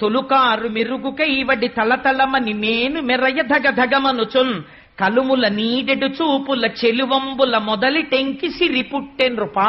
తొలుకారు మెరుగుకై వడి తలతలమని మేను మెరయ ధగ ధగమనుచున్ కలుముల నీడెడు చూపుల చెలువంబుల మొదలి టెంకి సిరి పుట్టెన్రుపా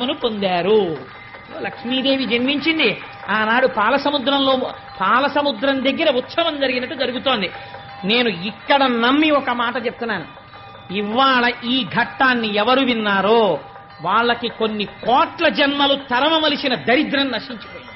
ఫలమును పొందారు. లక్ష్మీదేవి జన్మించింది. ఆనాడు పాలసముద్రంలో పాలసముద్రం దగ్గర ఉత్సవం జరిగినట్టు జరుగుతోంది. నేను ఇక్కడ నమ్మి ఒక మాట చెప్తున్నాను. ఇవాళ ఈ ఘట్టాన్ని ఎవరు విన్నారో వాళ్ళకి కొన్ని కోట్ల జన్మలు తరమవలసిన దరిద్రం నశించిపోయింది.